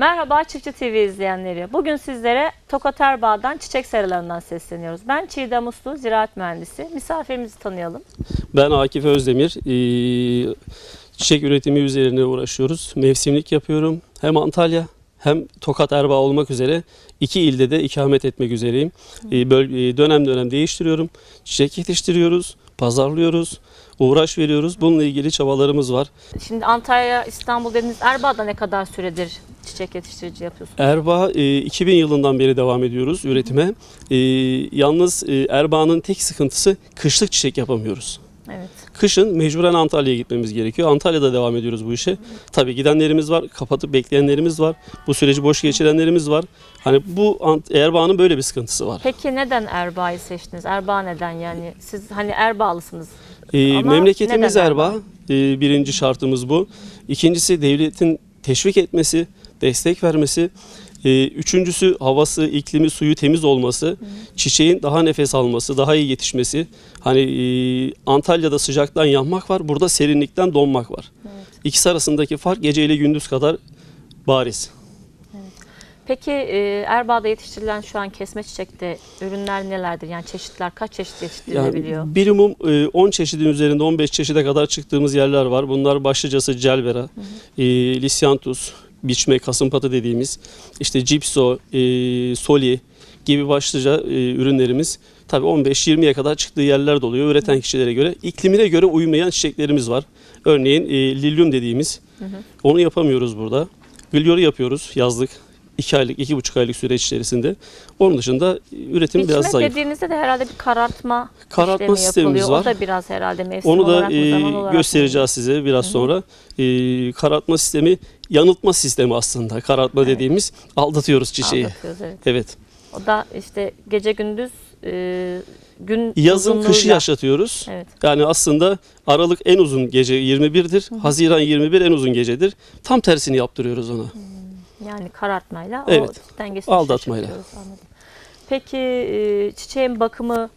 Merhaba Çiftçi TV izleyenleri. Bugün sizlere Tokat Erbağ'dan çiçek serılarından sesleniyoruz. Ben Çiğdem Uslu, ziraat mühendisi. Misafirimizi tanıyalım. Ben Akif Özdemir. Ee, Çiçek üretimi üzerine uğraşıyoruz. Mevsimlik yapıyorum. Hem Antalya hem Tokat Erbaa olmak üzere iki ilde de ikamet etmek üzereyim. Ee, böl- e, dönem dönem değiştiriyorum. Çiçek yetiştiriyoruz, pazarlıyoruz, uğraş veriyoruz. Bununla ilgili çabalarımız var. Şimdi Antalya, İstanbul dediniz. Erbağ'da ne kadar süredir çiçek yetiştirici yapıyorsunuz? Erbaa e, 2000 yılından beri devam ediyoruz üretime. E, yalnız e, Erbaa'nın tek sıkıntısı kışlık çiçek yapamıyoruz. Evet. Kışın mecburen Antalya'ya gitmemiz gerekiyor. Antalya'da devam ediyoruz bu işe. Tabii gidenlerimiz var, kapatıp bekleyenlerimiz var. Bu süreci boş geçirenlerimiz var. Hani bu Erbağ'ın böyle bir sıkıntısı var. Peki neden Erbağ'ı seçtiniz? Erbağ neden yani? Siz hani Erbağlısınız. Ama memleketimiz neden Erbaa. Ee, birinci şartımız bu. İkincisi devletin teşvik etmesi, destek vermesi. Ee, üçüncüsü havası, iklimi, suyu temiz olması. Çiçeğin daha nefes alması, daha iyi yetişmesi. Hani e, Antalya'da sıcaktan yanmak var, burada serinlikten donmak var. Evet. İkisi arasındaki fark gece ile gündüz kadar bariz. Peki e, Erbağ'da yetiştirilen şu an kesme çiçekte ürünler nelerdir? Yani çeşitler kaç çeşit yetiştirilebiliyor? Yani birimum e, 10 çeşidin üzerinde 15 çeşide kadar çıktığımız yerler var. Bunlar başlıcası Celvera, e, Lisyantus, biçme, kasımpatı dediğimiz, işte Cipso, e, Soli gibi başlıca e, ürünlerimiz tabii 15-20'ye kadar çıktığı yerler de oluyor üreten kişilere göre. iklimine göre uymayan çiçeklerimiz var. Örneğin e, lilyum dediğimiz, onu yapamıyoruz burada. Glioru yapıyoruz yazlık. 2 aylık, iki buçuk aylık süreç içerisinde. Onun dışında e, üretim Biçme biraz zayıf. dediğinizde de herhalde bir karartma, Karartma sistemimiz yapılıyor. var. O da biraz herhalde mevsim Onu da e, göstereceğiz size biraz sonra. E, karartma sistemi yanıltma sistemi aslında. Karartma Evet. dediğimiz aldatıyoruz çiçeği. Anlatıyoruz, evet. Evet. O da işte gece gündüz e, gün Yazın kışı uzunluğuyla- yaşatıyoruz. Evet. Yani aslında Aralık en uzun gece 21'dir. Haziran 21 en uzun gecedir. Tam tersini yaptırıyoruz ona. Yani karartmayla Evet. o dengesini Aldatmayla. anladım. Peki e, çiçeğin bakımı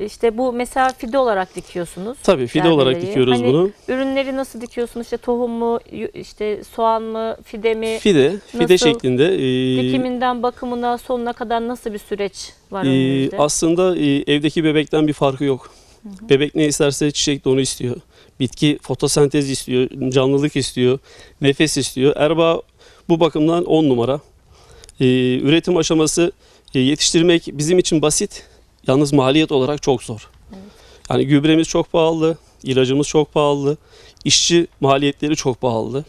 işte bu mesela fide olarak dikiyorsunuz. Tabii fide Gerbereyi. olarak dikiyoruz Hani bunu. Ürünleri nasıl dikiyorsunuz? İşte tohum mu, işte soğan mı, fide mi? Fide, fide Nasıl? şeklinde. e, Dikiminden bakımına sonuna kadar nasıl bir süreç var önünüzde? aslında e, evdeki bebekten bir farkı yok. Bebek ne isterse çiçek de onu istiyor. Bitki fotosentez istiyor, canlılık istiyor, nefes istiyor. Erbaa bu bakımdan 10 numara. Ee, üretim aşaması e, yetiştirmek bizim için basit. Yalnız maliyet olarak çok zor. Yani gübremiz çok pahalı, ilacımız çok pahalı, işçi maliyetleri çok pahalı.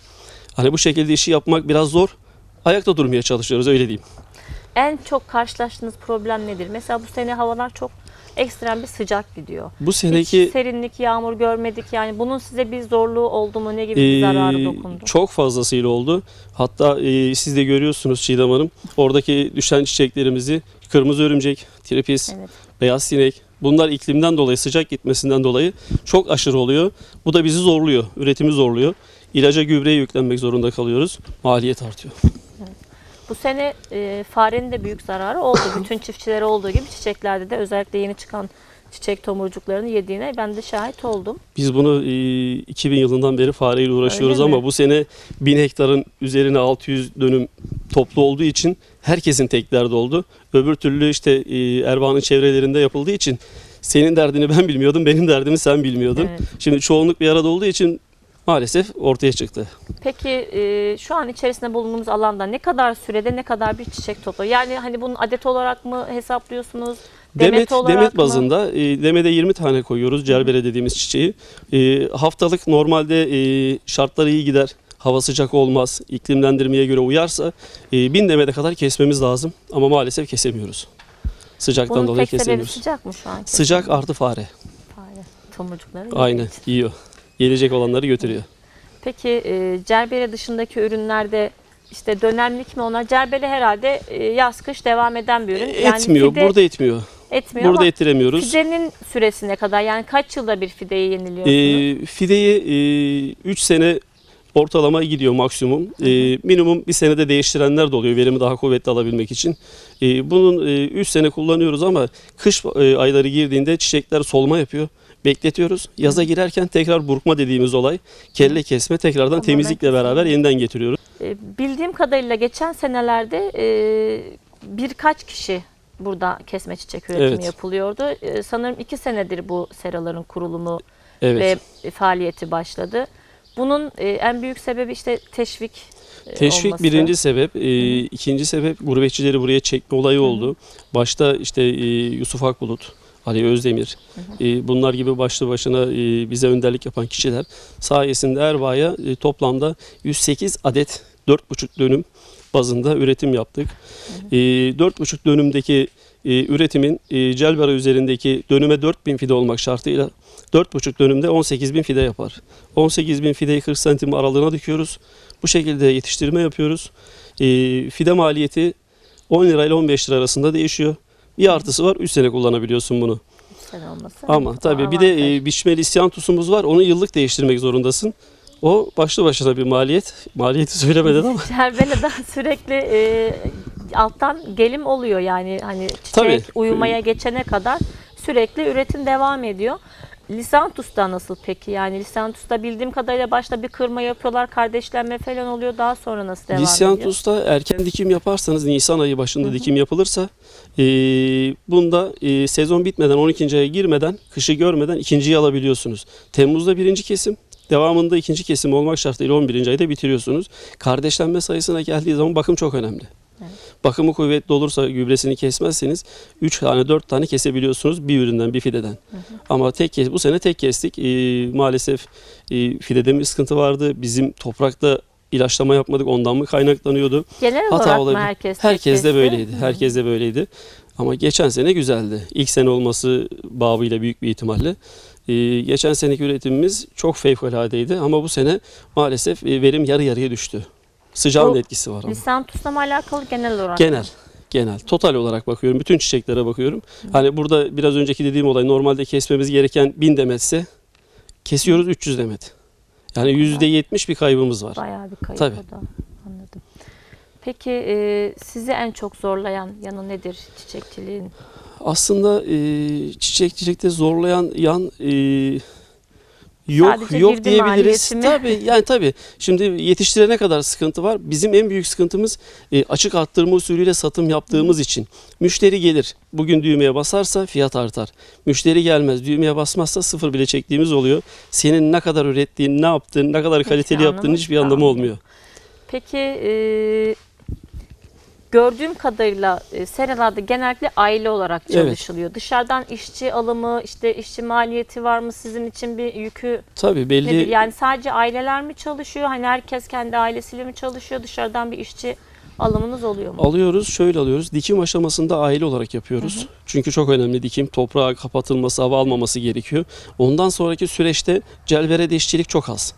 Hani bu şekilde işi yapmak biraz zor. Ayakta durmaya çalışıyoruz öyle diyeyim. En çok karşılaştığınız problem nedir? Mesela bu sene havalar çok ekstrem bir sıcak gidiyor. Bu Hiç seneki serinlik, yağmur görmedik. Yani bunun size bir zorluğu oldu mu? Ne gibi bir Ee, zararı dokundu? Çok fazlasıyla oldu. Hatta e, siz de görüyorsunuz Çiğdem Hanım. Oradaki düşen çiçeklerimizi kırmızı örümcek, tripis, Evet. beyaz sinek. Bunlar iklimden dolayı, sıcak gitmesinden dolayı çok aşırı oluyor. Bu da bizi zorluyor, üretimi zorluyor. İlaca gübreye yüklenmek zorunda kalıyoruz. Maliyet artıyor. Bu sene e, farenin de büyük zararı oldu. Bütün çiftçilere olduğu gibi çiçeklerde de özellikle yeni çıkan çiçek tomurcuklarını yediğine ben de şahit oldum. Biz bunu e, 2000 yılından beri fareyle uğraşıyoruz Öyle mi? ama bu sene 1000 hektarın üzerine 600 dönüm toplu olduğu için herkesin tek derdi oldu. Öbür türlü işte e, Erbaa'nın çevrelerinde yapıldığı için senin derdini ben bilmiyordum, benim derdimi sen bilmiyordun. Evet. Şimdi çoğunluk bir arada olduğu için maalesef ortaya çıktı. Peki e, şu an içerisinde bulunduğumuz alanda ne kadar sürede ne kadar bir çiçek topluyor? Yani hani bunun adet olarak mı hesaplıyorsunuz? Demet, Demet, olarak demet bazında e, demede 20 tane koyuyoruz cerbere dediğimiz çiçeği. E, haftalık normalde e, şartlar iyi gider. Hava sıcak olmaz. iklimlendirmeye göre uyarsa e, 1000 demede kadar kesmemiz lazım. Ama maalesef kesemiyoruz. Sıcaktan Bunun dolayı tek kesemiyoruz. sıcak mı şu an? Sıcak artı fare. Fare, tomurcukları. Aynen yiyor. Gelecek olanları götürüyor. Peki e, cerbere dışındaki ürünlerde işte dönemlik mi onlar? Cerbere herhalde e, yaz kış devam eden bir ürün. Yani etmiyor. fide Burada etmiyor. etmiyor Burada ama ettiremiyoruz. fidenin süresine kadar yani kaç yılda bir fideyi yeniliyorsunuz? E, fideyi 3 sene ortalama gidiyor maksimum. E, minimum bir senede değiştirenler de oluyor verimi daha kuvvetli alabilmek için. E, bunun 3 sene kullanıyoruz ama kış e, ayları girdiğinde çiçekler solma yapıyor. Bekletiyoruz. Yaza girerken tekrar burkma dediğimiz olay kelle kesme tekrardan Tamamen temizlikle beraber yeniden getiriyoruz. E, bildiğim kadarıyla geçen senelerde e, birkaç kişi burada kesme çiçek üretimi Evet. yapılıyordu. E, sanırım iki senedir bu seraların kurulumu Evet. ve faaliyeti başladı. Bunun en büyük sebebi işte teşvik Teşvik olması. birinci sebep. E, ikinci sebep gurbetçileri buraya çekme olayı oldu. Başta işte e, Yusuf Akbulut, Ali Özdemir, e, bunlar gibi başlı başına e, bize önderlik yapan kişiler sayesinde Erbaa'ya e, toplamda 108 adet 4,5 dönüm bazında üretim yaptık. E, 4,5 dönümdeki e, üretimin e, Celbera üzerindeki dönüme 4000 fide olmak şartıyla 4,5 dönümde 18.000 fide yapar. 18.000 fideyi 40 santim aralığına dikiyoruz. Bu şekilde yetiştirme yapıyoruz. E, fide maliyeti 10 lira ile 15 lira arasında değişiyor. Bir artısı var 3 sene kullanabiliyorsun bunu. Üç sene olması. Ama tabii bir de e, biçmeli isyantusumuz var. Onu yıllık değiştirmek zorundasın. O başlı başına bir maliyet. Maliyeti söylemeden ama. Cervela'da sürekli e, alttan gelim oluyor yani hani çiçek Tabii. uyumaya geçene kadar sürekli üretim devam ediyor. Lisantus'ta nasıl peki? Yani Lisantus'ta bildiğim kadarıyla başta bir kırma yapıyorlar, kardeşlenme falan oluyor. Daha sonra nasıl devam ediyor? Lisyantus'ta erken dikim yaparsanız Nisan ayı başında dikim yapılırsa e, bunda e, sezon bitmeden 12. aya girmeden kışı görmeden ikinciyi alabiliyorsunuz. Temmuz'da birinci kesim devamında ikinci kesim olmak şartıyla 11. ayda bitiriyorsunuz. Kardeşlenme sayısına geldiği zaman bakım çok önemli. Bakımı kuvvetli olursa gübresini kesmezseniz 3 tane 4 tane kesebiliyorsunuz bir üründen bir fideden. Ama tek bu sene tek kestik. Ee, maalesef e, fidede bir sıkıntı vardı. Bizim toprakta ilaçlama yapmadık ondan mı kaynaklanıyordu? Genel Hata olarak mı olabilir. herkes tek Herkes de böyleydi. Herkes de böyleydi. Ama geçen sene güzeldi. İlk sene olması babıyla büyük bir ihtimalle. Ee, geçen seneki üretimimiz çok fevkaladeydi ama bu sene maalesef e, verim yarı yarıya düştü. Sıcağın Bu da etkisi var ama. Lisantus'la mı alakalı genel olarak? Genel. Genel. Total olarak bakıyorum. Bütün çiçeklere bakıyorum. Hani burada biraz önceki dediğim olay normalde kesmemiz gereken 1000 demetse kesiyoruz 300 demet. Yani %70 bir kaybımız var. Bayağı bir kayıp Tabii. o da. Anladım. Peki e, sizi en çok zorlayan yanı nedir çiçekçiliğin? Aslında e, çiçek çiçekte zorlayan yan e, yok Sadece yok girdi diyebiliriz. maliyeti mi? Tabii yani tabii. Şimdi yetiştirene kadar sıkıntı var. Bizim en büyük sıkıntımız e, açık arttırma usulüyle satım yaptığımız için. Müşteri gelir. Bugün düğmeye basarsa fiyat artar. Müşteri gelmez. Düğmeye basmazsa sıfır bile çektiğimiz oluyor. Senin ne kadar ürettiğin, ne yaptığın, ne kadar kaliteli anlamı yaptığın hiçbir anlamı olmuyor. Peki e, gördüğüm kadarıyla e, seralarda genellikle aile olarak Evet. çalışılıyor. Dışarıdan işçi alımı, işte işçi maliyeti var mı sizin için bir yükü Tabii belli nedir? Yani sadece aileler mi çalışıyor? Hani herkes kendi ailesiyle mi çalışıyor? Dışarıdan bir işçi alımınız oluyor mu? Alıyoruz, şöyle alıyoruz. Dikim aşamasında aile olarak yapıyoruz. Çünkü çok önemli dikim. Toprağa kapatılması, hava almaması gerekiyor. Ondan sonraki süreçte celverede işçilik çok az.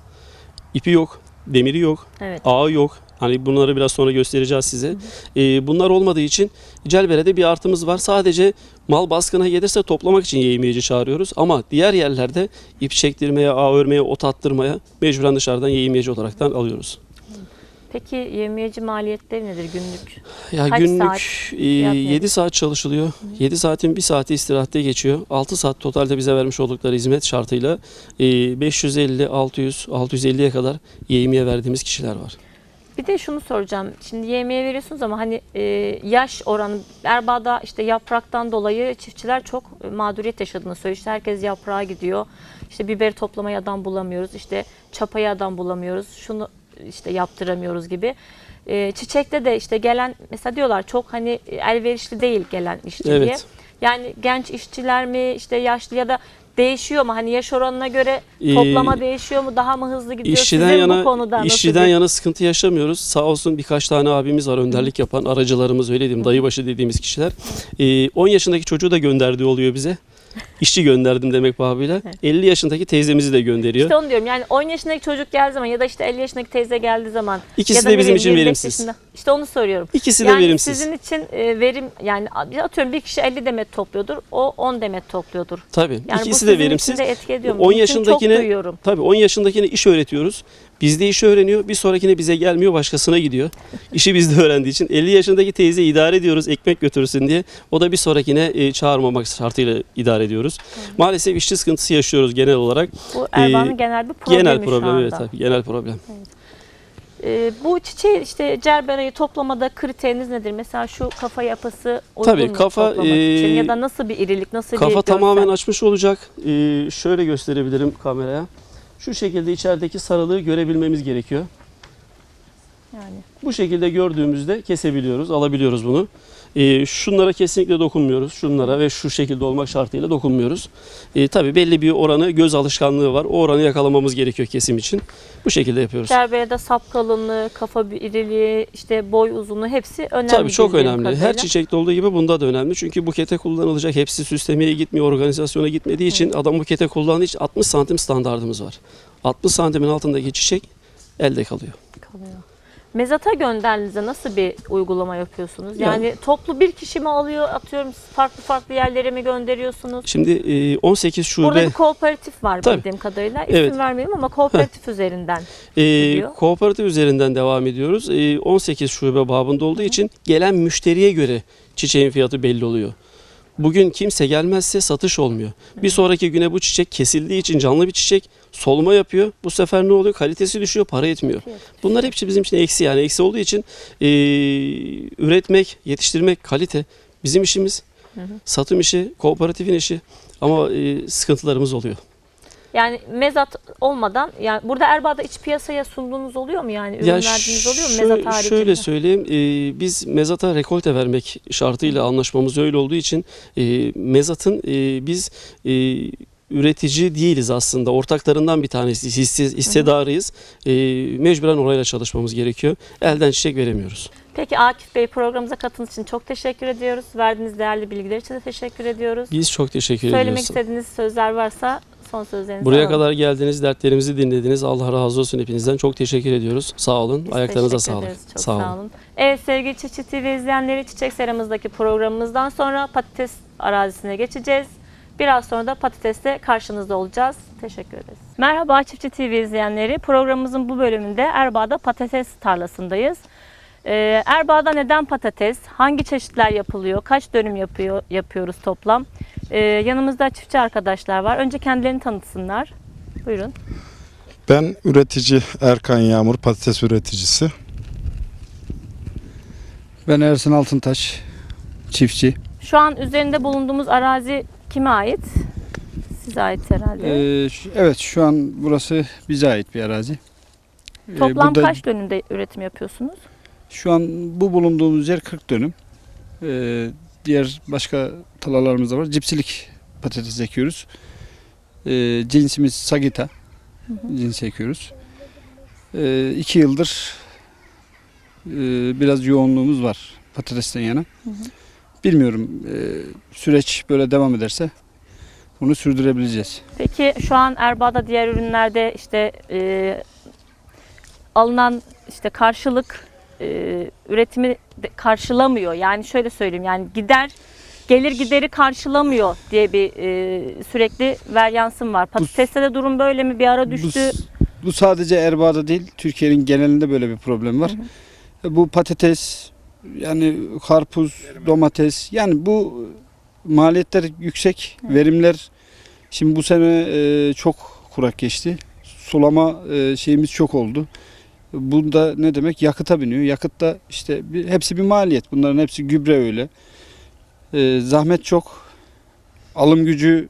İpi yok, demiri yok, Evet. ağı yok. Hani bunları biraz sonra göstereceğiz size. Ee, bunlar olmadığı için celverede bir artımız var. Sadece mal baskına gelirse toplamak için yeğimiyeci çağırıyoruz. Ama diğer yerlerde ip çektirmeye, ağ örmeye, ot attırmaya mecburen dışarıdan yeğimiyeci olaraktan alıyoruz. Peki yemiyeci maliyetleri nedir günlük? Ya Kaç günlük saat? e, Fiyat nedir? 7 saat çalışılıyor. 7 saatin 1 saati istirahatte geçiyor. 6 saat totalde bize vermiş oldukları hizmet şartıyla e, 550, 600, 650'ye kadar yeğimiye verdiğimiz kişiler var. Bir de şunu soracağım. Şimdi yemeğe veriyorsunuz ama hani e, yaş oranı Erbaa'da işte yapraktan dolayı çiftçiler çok e, mağduriyet yaşadığını söylüyor. İşte herkes yaprağa gidiyor. İşte biberi toplamaya adam bulamıyoruz. İşte çapaya adam bulamıyoruz. Şunu işte yaptıramıyoruz gibi. E, çiçekte de işte gelen mesela diyorlar çok hani elverişli değil gelen işçi diye. Evet. Yani genç işçiler mi işte yaşlı ya da değişiyor mu? Hani yaş oranına göre Ee, toplama değişiyor mu? Daha mı hızlı gidiyor? İşçiden Sizin bu yana konuda nasıl işçiden bir- yana sıkıntı yaşamıyoruz. Sağ olsun birkaç tane abimiz var önderlik yapan aracılarımız öyle diyeyim dayıbaşı dediğimiz kişiler. Ee, 10 yaşındaki çocuğu da gönderdiği oluyor bize. İşçi gönderdim demek babıyla. 50 yaşındaki teyzemizi de gönderiyor. İşte onu diyorum yani 10 yaşındaki çocuk geldiği zaman ya da işte 50 yaşındaki teyze geldiği zaman İkisi ya da de bizim için 25 verimsiz. yaşında- İşte onu soruyorum. İkisi de yani verimsiz. sizin için e, verim yani atıyorum bir kişi 50 demet topluyordur o 10 demet topluyordur. Tabii. Yani İkisi de verimsiz. de etki ediyor mu? 10 Çünkü yaşındakine çok duyuyorum. tabii 10 yaşındakine iş öğretiyoruz. Bizde işi öğreniyor. Bir sonrakine bize gelmiyor, başkasına gidiyor. İşi bizde öğrendiği için 50 yaşındaki teyze idare ediyoruz ekmek götürsün diye. O da bir sonrakine e, çağırmamak şartıyla idare ediyoruz. Maalesef işçi sıkıntısı yaşıyoruz genel olarak. Bu Erbaa'nın Ee, genel bir problemi genel problem evet tabii genel problem. Ee, bu çiçeği işte cerberayı toplamada kriteriniz nedir? Mesela şu kafa yapısı uygun Tabii, mu kafa, toplamak için? e, ya da nasıl bir irilik, nasıl bir Kafa tamamen açmış olacak. Ee, şöyle gösterebilirim kameraya. Şu şekilde içerideki sarılığı görebilmemiz gerekiyor. Yani. Bu şekilde gördüğümüzde kesebiliyoruz, alabiliyoruz bunu. Ee, şunlara kesinlikle dokunmuyoruz. Şunlara ve şu şekilde olmak şartıyla dokunmuyoruz. Ee, tabii belli bir oranı, göz alışkanlığı var. O oranı yakalamamız gerekiyor kesim için. Bu şekilde yapıyoruz. Cerberede sap kalınlığı, kafa bir iriliği, işte boy uzunluğu hepsi önemli. Tabii çok önemli. kadarıyla. Her çiçekte olduğu gibi bunda da önemli. Çünkü bukete kullanılacak. Hepsi süslemeye gitmiyor, organizasyona gitmediği için adam bukete kullandığı için 60 santim standardımız var. 60 santimin altındaki çiçek elde kalıyor. kalıyor. Mezata gönderdiğinizde nasıl bir uygulama yapıyorsunuz? Ya- Yani toplu bir kişi mi alıyor, atıyorum farklı farklı yerlere mi gönderiyorsunuz? Şimdi e, 18 şube Burada bir kooperatif var Tabii. bildiğim kadarıyla. İsim Evet. vermeyeyim ama kooperatif üzerinden. e, gidiyor. kooperatif üzerinden devam ediyoruz. E, 18 şube babında olduğu için gelen müşteriye göre çiçeğin fiyatı belli oluyor. Bugün kimse gelmezse satış olmuyor. Bir sonraki güne bu çiçek kesildiği için canlı bir çiçek solma yapıyor. Bu sefer ne oluyor? Kalitesi düşüyor, para etmiyor. Bunlar hepsi bizim için eksi yani eksi olduğu için e, üretmek, yetiştirmek, kalite bizim işimiz. Hı hı. Satım işi, kooperatifin işi ama e, sıkıntılarımız oluyor. Yani mezat olmadan yani burada Erbaa'da iç piyasaya sunduğunuz oluyor mu yani? Ürün verdiğiniz oluyor mu mezat haricinde? Şöyle söyleyeyim, e, biz mezata rekolte vermek şartıyla anlaşmamız öyle olduğu için e, mezatın e, biz e, üretici değiliz aslında. Ortaklarından bir tanesi, hisse, hissedarıyız. E, mecburen orayla çalışmamız gerekiyor. Elden çiçek veremiyoruz. Peki Akif Bey programımıza katıldığınız için çok teşekkür ediyoruz. Verdiğiniz değerli bilgiler için de teşekkür ediyoruz. Biz çok teşekkür Söylemek ediyoruz. istediğiniz sözler varsa son sözlerinizi Buraya alalım. kadar geldiniz, dertlerimizi dinlediniz. Allah razı olsun hepinizden. Çok teşekkür ediyoruz. Sağ olun. Biz Ayaklarınıza sağlık. Çok sağ sağ olun. olun. Evet sevgili Çiçek TV izleyenleri Çiçek Seramızdaki programımızdan sonra patates arazisine geçeceğiz. Biraz sonra da patatesle karşınızda olacağız. Teşekkür ederiz. Merhaba Çiftçi TV izleyenleri. Programımızın bu bölümünde Erbaa'da patates tarlasındayız. Ee, Erbaa'da neden patates? Hangi çeşitler yapılıyor? Kaç dönüm yapıyor yapıyoruz toplam? Ee, yanımızda çiftçi arkadaşlar var. Önce kendilerini tanıtsınlar. Buyurun. Ben üretici Erkan Yağmur, patates üreticisi. Ben Ersin Altıntaş, çiftçi. Şu an üzerinde bulunduğumuz arazi kime ait? Size ait herhalde. Ee, ş- evet şu an burası bize ait bir arazi. Ee, Toplam burada kaç dönümde üretim yapıyorsunuz? Şu an bu bulunduğumuz yer 40 dönüm. Ee, diğer başka talalarımız da var. Cipsilik patates ekiyoruz. Ee, cinsimiz Sagita cinsi ekiyoruz. Ee, iki yıldır e, biraz yoğunluğumuz var patatesten yana. hı. Bilmiyorum e, süreç böyle devam ederse bunu sürdürebileceğiz. Peki şu an Erbaa'da diğer ürünlerde işte e, alınan işte karşılık e, üretimi karşılamıyor. Yani şöyle söyleyeyim yani gider gelir gideri karşılamıyor diye bir e, sürekli veryansım var. Patateste de durum böyle mi? Bir ara Bu, düştü. bu sadece Erbaa'da değil, Türkiye'nin genelinde böyle bir problem var. Bu patates, yani karpuz, domates, yani bu maliyetler yüksek, verimler. Şimdi bu sene e, çok kurak geçti. Sulama e, şeyimiz çok oldu. Bunda ne demek? Yakıta biniyor. Yakıtta işte bir, hepsi bir maliyet. Bunların hepsi gübre öyle. E, zahmet çok. Alım gücü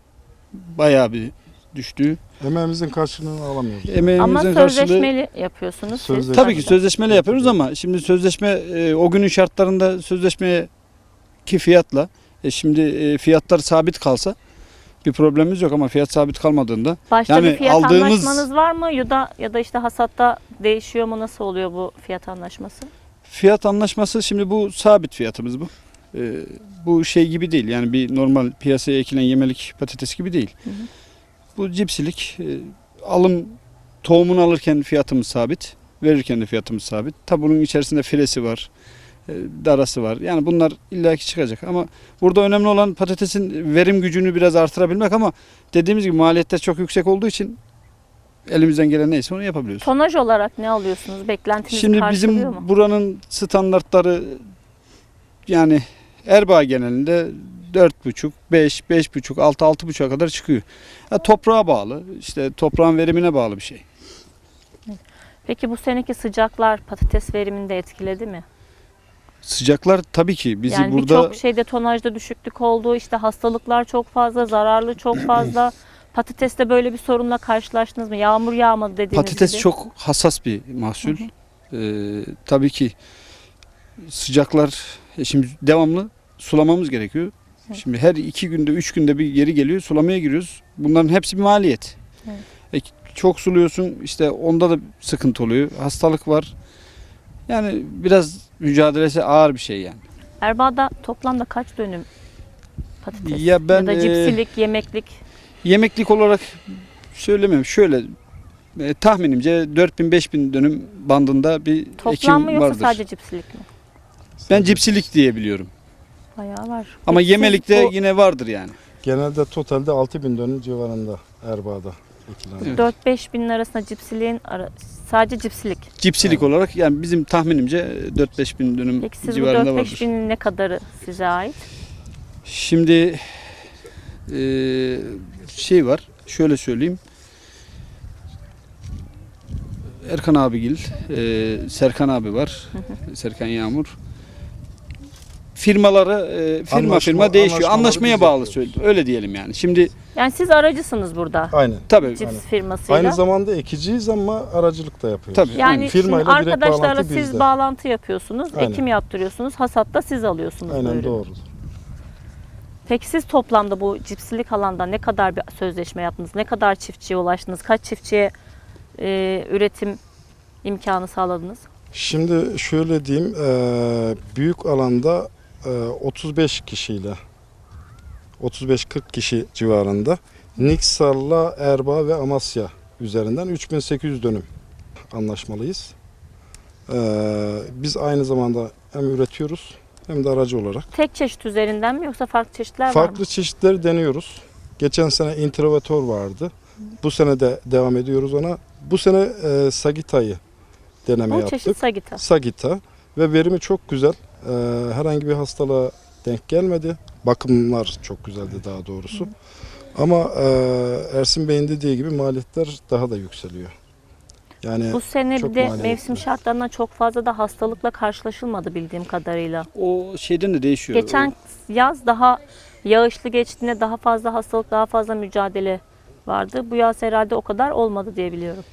bayağı bir düştü. Emeğimizin karşılığını alamıyoruz. Emeğimizin Ama karşılığı- sözleşmeli yapıyorsunuz siz. Sözleşmeli. Tabii ki sözleşmeli yapıyoruz ama şimdi sözleşme e, o günün şartlarında sözleşmeye ki fiyatla e, şimdi e, fiyatlar sabit kalsa bir problemimiz yok ama fiyat sabit kalmadığında Başta Yani bir fiyat aldığımız- anlaşmanız var mı ya da ya da işte hasatta değişiyor mu nasıl oluyor bu fiyat anlaşması? fiyat anlaşması şimdi bu sabit fiyatımız bu. E, bu şey gibi değil yani bir normal piyasaya ekilen yemelik patates gibi değil. Hı hı. Bu cipsilik e, alım tohumunu alırken fiyatımız sabit, verirken de fiyatımız sabit. Tabi bunun içerisinde filesi var, e, darası var. Yani bunlar illaki çıkacak ama burada önemli olan patatesin verim gücünü biraz artırabilmek ama dediğimiz gibi maliyetler çok yüksek olduğu için elimizden gelen neyse onu yapabiliyoruz. Tonaj olarak ne alıyorsunuz? Beklentinizi Şimdi bizim mu? buranın standartları yani Erbaa genelinde 4,5, 5, 5,5, 6, 6,5'a kadar çıkıyor. Ha, toprağa bağlı, işte toprağın verimine bağlı bir şey. Peki bu seneki sıcaklar patates verimini de etkiledi mi? Sıcaklar tabii ki bizi yani burada birçok şeyde tonajda düşüklük oldu. İşte hastalıklar çok fazla, zararlı çok fazla. Patateste böyle bir sorunla karşılaştınız mı? Yağmur yağmadı dediğiniz patates gibi. çok hassas bir mahsul. Ee, tabii ki sıcaklar e, şimdi devamlı sulamamız gerekiyor. Evet. Şimdi her iki günde, üç günde bir yeri geliyor, sulamaya giriyoruz. Bunların hepsi bir maliyet. E, çok suluyorsun, işte onda da sıkıntı oluyor. Hastalık var. Yani biraz mücadelesi ağır bir şey yani. Erbaa'da toplamda kaç dönüm patates? Ya ben, ya da e, cipsilik, yemeklik. Yemeklik olarak söylemiyorum. Şöyle e, tahminimce 4000-5000 dönüm bandında bir Toplam ekim mı yoksa vardır. sadece cipsilik mi? Ben cipsilik diye biliyorum. Bayağı var. Ama Peki yemelikte bu yine vardır yani. Genelde totalde 6000 dönüm civarında Erbaa'da ekilen. Evet. 4-5 binin arasında cipsiliğin ara- sadece cipsilik. Cipsilik olarak yani bizim tahminimce 4-5 bin dönüm Peki siz bu civarında 4-5 vardır. binin ne kadarı size ait? Şimdi e, şey var. Şöyle söyleyeyim. Erkan abigil, e, Serkan abi var. Serkan Yağmur. Firmaları e, firma Anlaşma- firma değişiyor. anlaşmaları Anlaşmaya biz bağlı yapıyoruz. söyle. Öyle diyelim yani. Şimdi Yani siz aracısınız burada. Aynen. tabii Cips Aynen. firmasıyla. Aynı zamanda ekiciyiz ama aracılık da yapıyoruz. Tabii. yani şimdi Firmayla direkt arkadaşlarla bağlantı siz bizde. bağlantı yapıyorsunuz, Aynen. ekim yaptırıyorsunuz, hasatta siz alıyorsunuz bu Aynen ürünü. doğru. Peki siz toplamda bu cipsilik alanda ne kadar bir sözleşme yaptınız? Ne kadar çiftçiye ulaştınız? Kaç çiftçiye e, üretim imkanı sağladınız? Şimdi şöyle diyeyim, eee, büyük alanda 35 kişiyle 35-40 kişi civarında Niksar'la Erbaa ve Amasya üzerinden 3800 dönüm anlaşmalıyız. Eee, biz aynı zamanda hem üretiyoruz hem de aracı olarak. Tek çeşit üzerinden mi yoksa farklı çeşitler var mı? Farklı çeşitleri deniyoruz. Geçen sene introvatör vardı. Bu sene de devam ediyoruz ona. Bu sene eee Sagita'yı deneme Bu yaptık. çeşit Sagita. Sagita ve verimi çok güzel. Ee, herhangi bir hastalığa denk gelmedi. Bakımlar çok güzeldi daha doğrusu. Ama e, Ersin Bey'in dediği gibi maliyetler daha da yükseliyor. Yani Bu sene çok bir de maliyetli. mevsim şartlarından çok fazla da hastalıkla karşılaşılmadı bildiğim kadarıyla. o şeyden de değişiyor. Geçen yaz daha yağışlı geçtiğinde daha fazla hastalık, daha fazla mücadele vardı. Bu yaz herhalde o kadar olmadı diye biliyorum.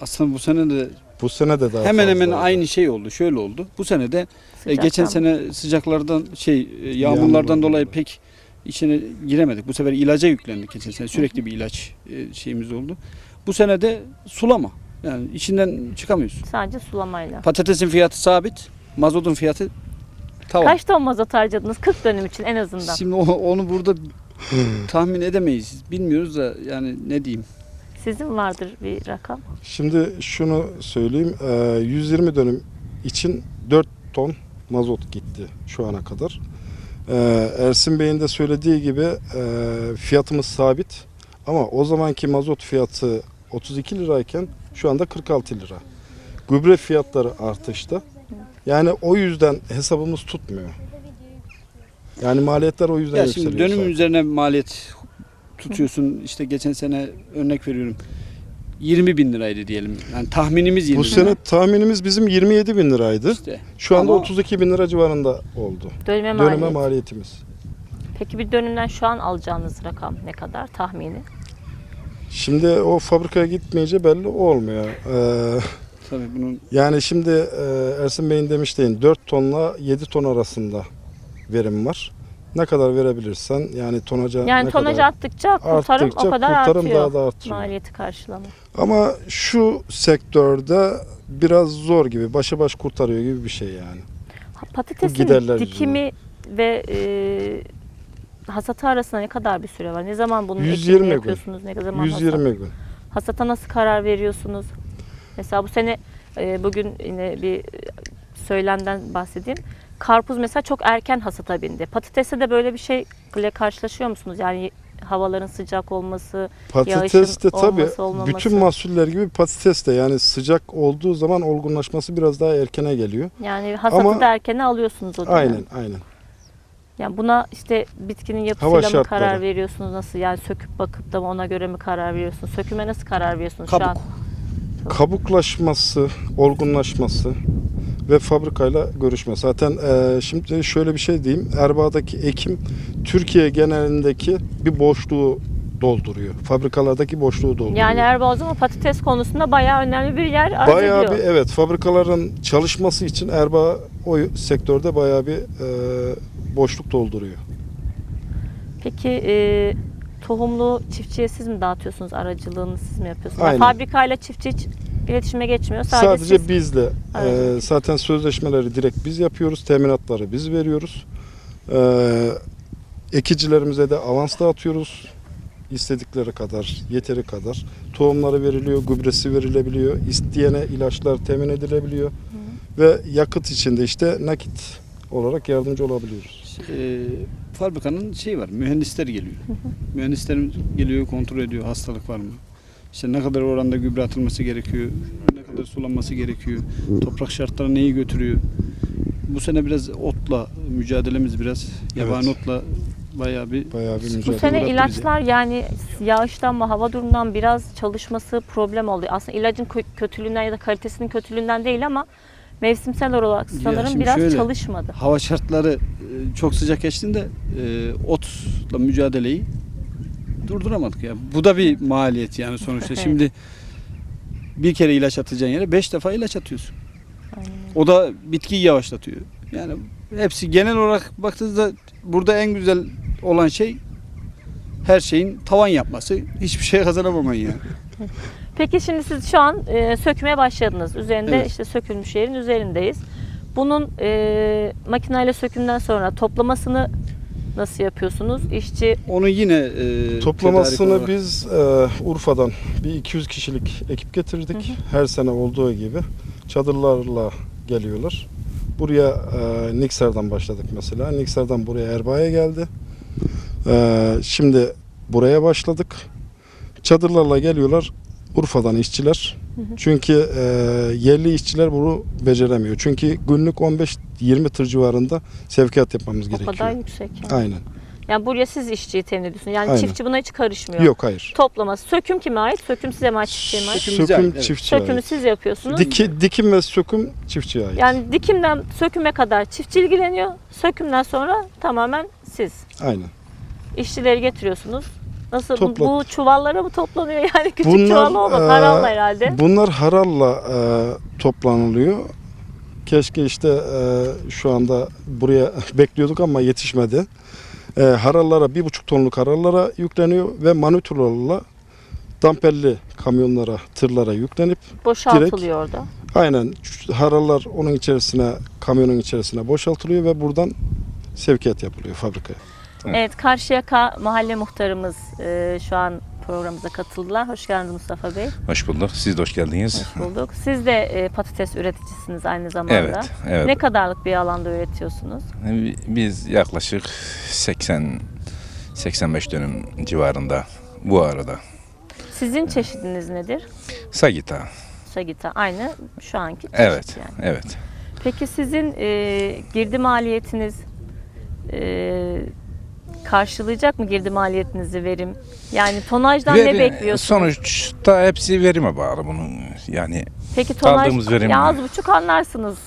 Aslında bu sene de bu sene de daha hemen hemen fazlaydı. aynı şey oldu. Şöyle oldu. Bu sene de E, geçen Sıcaktan. sene sıcaklardan şey e, yağmurlardan dolayı pek içine giremedik. Bu sefer ilaca yüklendik geçen sene. Sürekli bir ilaç e, şeyimiz oldu. Bu sene de sulama. Yani içinden çıkamıyorsun. Sadece sulamayla. Patatesin fiyatı sabit. Mazotun fiyatı tavan. Kaç ton mazot harcadınız 40 dönüm için en azından? Şimdi onu burada tahmin edemeyiz. Bilmiyoruz da yani ne diyeyim. Sizin vardır bir rakam. Şimdi şunu söyleyeyim. e, 120 dönüm için 4 ton mazot gitti şu ana kadar. E, Ersin Bey'in de söylediği gibi e, fiyatımız sabit. Ama o zamanki mazot fiyatı 32 lirayken şu anda 46 lira. Gübre fiyatları artışta. Yani o yüzden hesabımız tutmuyor. Yani maliyetler o yüzden Ya yükseliyor. şimdi dönüm zaten. üzerine maliyet tutuyorsun. İşte geçen sene örnek veriyorum. 20 bin liraydı diyelim. Yani tahminimiz 20 Bu bin sene lira. tahminimiz bizim 27 bin liraydı. İşte. Şu anda Ama- 32 bin lira civarında oldu. Dönüme Döneme maliyet. maliyetimiz. Peki bir dönümden şu an alacağınız rakam ne kadar tahmini? Şimdi o fabrikaya gitmeyince belli olmuyor. Ee, Tabii bunun yani şimdi e, Ersin Bey'in demiştiğin 4 tonla 7 ton arasında verim var. Ne kadar verebilirsen yani tonaca Yani ne tonaj kadar arttıkça kurtarım arttıkça o kadar kurtarım artıyor. daha da artıyor. Maliyeti karşılama. Ama şu sektörde biraz zor gibi, başa baş kurtarıyor gibi bir şey yani. Ha, Patatesin giderler dikimi ve e, hasatı arasında ne kadar bir süre var? Ne zaman bunun 120 ekimini gün. yapıyorsunuz? Ne zaman hasat? 120 gün. Hasata nasıl karar veriyorsunuz? Mesela bu sene e, bugün yine bir söylemden bahsedeyim. Karpuz mesela çok erken hasata bindi. Patateste de böyle bir şeyle karşılaşıyor musunuz? Yani havaların sıcak olması, Patates de Yağışın tabii olması, olmaması. bütün mahsuller gibi patates de yani sıcak olduğu zaman olgunlaşması biraz daha erkene geliyor. yani hasatı Ama- da erkene alıyorsunuz o dönem. Aynen aynen. Yani buna işte bitkinin Hava yapısıyla mı şartları. karar veriyorsunuz? Nasıl yani söküp bakıp da ona göre mi karar veriyorsunuz? Söküme nasıl karar veriyorsunuz şu an? kabuklaşması, olgunlaşması ve fabrikayla görüşme. Zaten e, şimdi şöyle bir şey diyeyim. Erbaa'daki ekim Türkiye genelindeki bir boşluğu dolduruyor. Fabrikalardaki boşluğu dolduruyor. Yani zaman patates konusunda bayağı önemli bir yer arz Bayağı ediyor. bir evet fabrikaların çalışması için Erbaa o sektörde bayağı bir e, boşluk dolduruyor. Peki e, tohumlu çiftçiye siz mi dağıtıyorsunuz? Aracılığını siz mi yapıyorsunuz? Yani Aynen. fabrikayla çiftçi iletişime geçmiyor. Sadece, Sadece siz. bizle. e, Evet. zaten sözleşmeleri direkt biz yapıyoruz. Teminatları biz veriyoruz. E, ekicilerimize de avans dağıtıyoruz. İstedikleri kadar, yeteri kadar. Tohumları veriliyor, gübresi verilebiliyor. İsteyene ilaçlar temin edilebiliyor. Ve yakıt içinde işte nakit olarak yardımcı olabiliyoruz. E, fabrikanın şeyi var, mühendisler geliyor. Mühendisler geliyor, kontrol ediyor hastalık var mı? İşte ne kadar oranda gübre atılması gerekiyor, ne kadar sulanması gerekiyor, toprak şartları neyi götürüyor. Bu sene biraz otla mücadelemiz biraz yabani Evet. otla bayağı bir Bayağı bir Bu sene ilaçlar yani yağıştan mı hava durumundan biraz çalışması problem oluyor. Aslında ilacın kö- kötülüğünden ya da kalitesinin kötülüğünden değil ama mevsimsel olarak sanırım biraz şöyle, çalışmadı. hava şartları e, çok sıcak geçtiğinde e, otla mücadeleyi durduramadık ya. Bu da bir maliyet yani sonuçta. Evet. Şimdi bir kere ilaç atacağın yere beş defa ilaç atıyorsun. Aynen. O da bitkiyi yavaşlatıyor. Yani hepsi genel olarak baktığınızda burada en güzel olan şey her şeyin tavan yapması. Hiçbir şey kazanamaman yani. Peki şimdi siz şu an e, sökmeye başladınız. Üzerinde Evet. işte sökülmüş yerin üzerindeyiz. Bunun e, makineyle sökümden sonra toplamasını nasıl yapıyorsunuz? İşçi Onu yine e, tedarik Toplamasını olarak- biz e, Urfa'dan bir 200 kişilik ekip getirdik. Her sene olduğu gibi çadırlarla geliyorlar. Buraya e, Niksar'dan başladık mesela. Niksar'dan buraya Erbaa'ya geldi. E, şimdi buraya başladık. Çadırlarla geliyorlar. Urfa'dan işçiler. Çünkü e, yerli işçiler bunu beceremiyor. Çünkü günlük 15-20 tır civarında sevkiyat yapmamız o gerekiyor. kadar yüksek. Yani. Aynen. yani buraya siz işçiyi temin ediyorsunuz. Yani Aynen. çiftçi buna hiç karışmıyor. Yok hayır. Toplaması. Söküm kime ait? Söküm size mi ait, çiftçiye mi ait? Söküm Söküm ait, evet. çiftçiye Sökümü ait. siz yapıyorsunuz. Diki, dikim ve söküm çiftçiye ait. Yani dikimden söküme kadar çiftçi ilgileniyor. Sökümden sonra tamamen siz. Aynen. İşçileri getiriyorsunuz. Nasıl bu- Topla- bu çuvallara mı toplanıyor? Yani küçük Bunlar, çuval olmaz. e, Haralla herhalde. Bunlar haralla e, toplanılıyor. Keşke işte e, şu anda buraya bekliyorduk ama yetişmedi. E, harallara, bir buçuk tonluk harallara yükleniyor ve manitülerle damperli kamyonlara, tırlara yüklenip Boşaltılıyor orada. aynen harallar onun içerisine, kamyonun içerisine boşaltılıyor ve buradan sevkiyat yapılıyor fabrikaya. Evet, Karşıyaka Mahalle Muhtarımız e, şu an programımıza katıldılar. Hoş geldiniz Mustafa Bey. Hoş bulduk. Siz de hoş geldiniz. Hoş bulduk. Siz de e, patates üreticisiniz aynı zamanda. Evet, evet. Ne kadarlık bir alanda üretiyorsunuz? Biz yaklaşık 80 85 dönüm civarında bu arada. Sizin çeşidiniz nedir? Sagita. Sagita. Aynı şu anki çeşit Evet. yani. Evet. Peki sizin e, girdi maliyetiniz e, karşılayacak mı girdi maliyetinizi verim? Yani tonajdan ne bekliyorsunuz? Sonuçta hepsi verime bağlı bunun. Yani Peki tonaj aldığımız verim- ya az buçuk anlarsınız.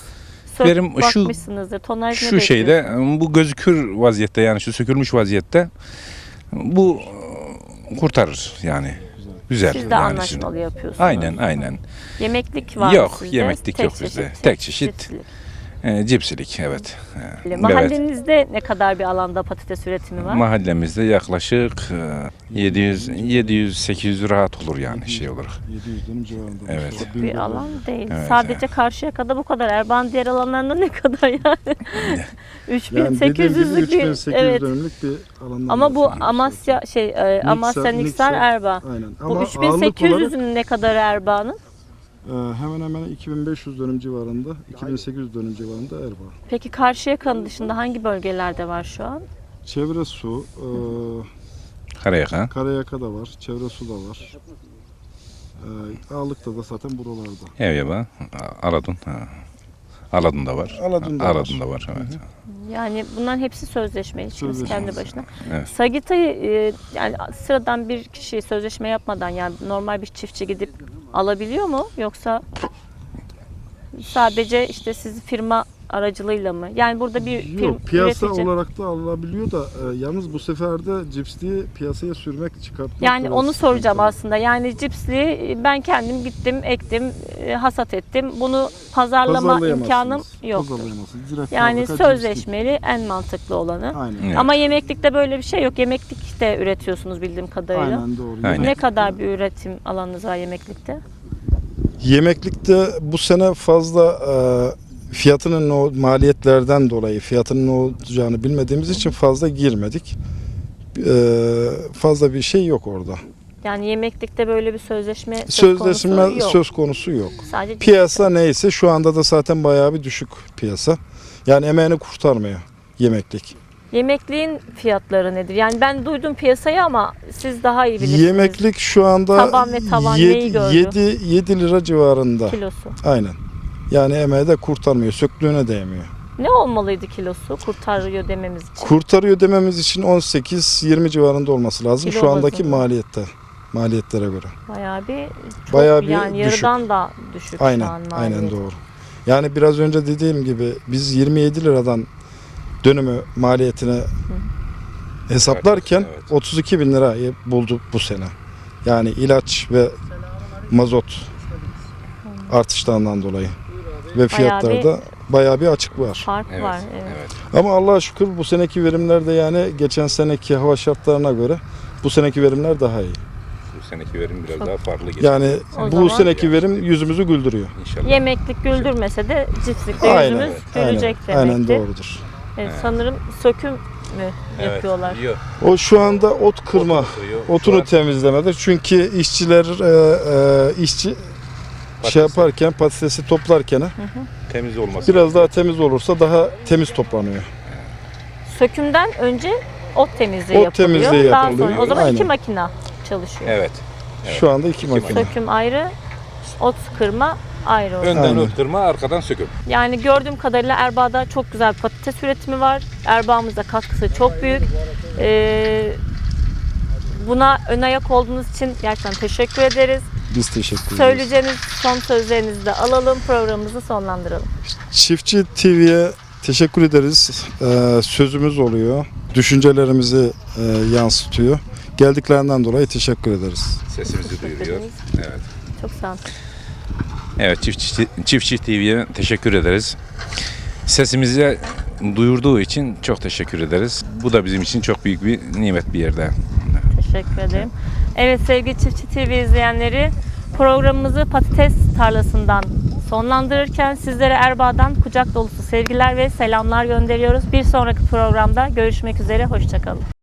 Sök, Verim şu- bakmışsınızdır. Tonaj ne şu şeyde bekliyorsunuz? bu gözükür vaziyette yani şu sökülmüş vaziyette bu e, kurtarır yani. Güzel. Siz de yani anlaşmalı yapıyorsunuz. Aynen aynen. Yemeklik var Yok, mı sizde? yemeklik yok bizde. Tek çeşit. çeşitlilik. E, cipsilik evet. E, evet. Mahallenizde ne kadar bir alanda patates üretimi var? Mahallemizde yaklaşık e, 700 700 800 rahat olur yani şey olarak. 700 dönüm civarında. Evet. Mesela bir alan değil. Evet, Sadece karşıya kadar bu kadar. Erban diğer alanlarında ne kadar yani? Yani dediğim gibi 3800'lük bir 3800 evet. dönümlük bir alandan Ama bu. Amasya şey e, Amasya Niksar- Erbaa. Aynen. Bu Ama olarak 3800'ün ne kadar Erbaa'nın? E, hemen hemen 2500 dönüm civarında, 2800 dönüm civarında Erbaa. Peki Karşıyaka'nın dışında hangi bölgelerde var şu an? Çevre su, e, Karayaka. Karayaka da var, çevre su da var. E, ağırlıkta da zaten buralarda. Evyaba. Aladun. Ha. Aladun da var. Aladun da Aladun var. var. Evet. Yani bunların hepsi sözleşmeli. Şimdi Sözleşmeli. kendi başına. Evet. Sagita'yı e, yani sıradan bir kişi sözleşme yapmadan yani normal bir çiftçi gidip alabiliyor mu yoksa sadece işte siz firma aracılığıyla mı? Yani burada bir firm, Yok piyasa üretici. olarak da alınabiliyor da e, yalnız bu sefer de cipsliği piyasaya sürmek çıkartmak Yani onu soracağım sıkıntılı. aslında. Yani cipsli ben kendim gittim, ektim, e, hasat ettim. Bunu pazarlama imkanım yok. Yani fabrika cipslik. sözleşmeli en mantıklı olanı. Aynen. Evet. Ama yemeklikte böyle bir şey yok. Yemeklikte üretiyorsunuz bildiğim kadarıyla. Aynen doğru. Aynen. Ne kadar bir üretim alanınız var yemeklikte? Yemeklikte bu sene fazla e, fiyatının o maliyetlerden dolayı fiyatının ne olacağını bilmediğimiz için fazla girmedik. E, fazla bir şey yok orada. Yani yemeklikte böyle bir sözleşme söz Sözleşme konusu yok. söz konusu yok. Sadece Piyasa neyse şu anda da zaten bayağı bir düşük piyasa. Yani emeğini kurtarmıyor yemeklik. Yemekliğin fiyatları nedir? Yani ben duydum piyasayı ama siz daha iyi bilirsiniz. Yemeklik şu anda Taban ve tavan neyi gördü? 7, 7 lira civarında. kilosu. Aynen. Yani emeği de kurtarmıyor. Söktüğüne değmiyor. Ne olmalıydı kilosu kurtarıyor dememiz için? Kurtarıyor dememiz için 18-20 civarında olması lazım Kilo şu andaki bazında. maliyette. Maliyetlere göre. Bayağı bir çok Bayağı bir yani düşük. yarıdan da düşük şu Aynen. an Aynen doğru. Yani biraz önce dediğim gibi biz 27 liradan dönümü maliyetine hesaplarken Evet. 32 bin lirayı buldu bu sene. Yani ilaç ve mazot artışlarından dolayı. Ve fiyatlarda bayağı bir açık var. Fark Evet. var. Evet. Evet. Ama Allah'a şükür bu seneki verimler de yani geçen seneki hava şartlarına göre bu seneki verimler daha iyi. Bu seneki verim biraz Çok- daha farklı geçiyor. Yani O bu zaman- seneki verim yüzümüzü güldürüyor. İnşallah. Yemeklik güldürmese de cipslikte Aynen, yüzümüz Aynen, gülecek aynen demektir. doğrudur. Evet, Evet. sanırım söküm mü Evet. yapıyorlar? Yok. O şu anda ot kırma, Otunu otunu temizlemede. Çünkü işçiler e, e, işçi Patates. şey yaparken patatesi toplarken temiz olması. biraz daha temiz olursa daha temiz toplanıyor. Sökümden önce ot temizliği Ot yapılıyor. temizliği Daha yapılıyor, sonra o zaman iki aynen. makina çalışıyor. Evet. Evet. Şu anda iki İki makine. Söküm ayrı, ot kırma ayrı. oluyor. Önden Aynen. öttürme, arkadan söküm. Yani gördüğüm kadarıyla Erbaa'da çok güzel patates üretimi var. Erbaa'mıza katkısı çok büyük. Ee, buna ön ayak olduğunuz için gerçekten teşekkür ederiz. Biz teşekkür ederiz. Söyleyeceğiniz son sözlerinizi de alalım, programımızı sonlandıralım. Çiftçi TV'ye teşekkür ederiz. Ee, sözümüz oluyor. Düşüncelerimizi e, yansıtıyor. Geldiklerinden dolayı teşekkür ederiz. Sesimizi duyuruyor. Evet. Çok sağ olun. Evet Çiftçi, Çiftçi TV'ye teşekkür ederiz. Sesimizi duyurduğu için çok teşekkür ederiz. Bu da bizim için çok büyük bir nimet bir yerde. Teşekkür ederim. Evet sevgili Çiftçi TV izleyenleri programımızı patates tarlasından sonlandırırken sizlere Erbaa'dan kucak dolusu sevgiler ve selamlar gönderiyoruz. Bir sonraki programda görüşmek üzere, hoşçakalın.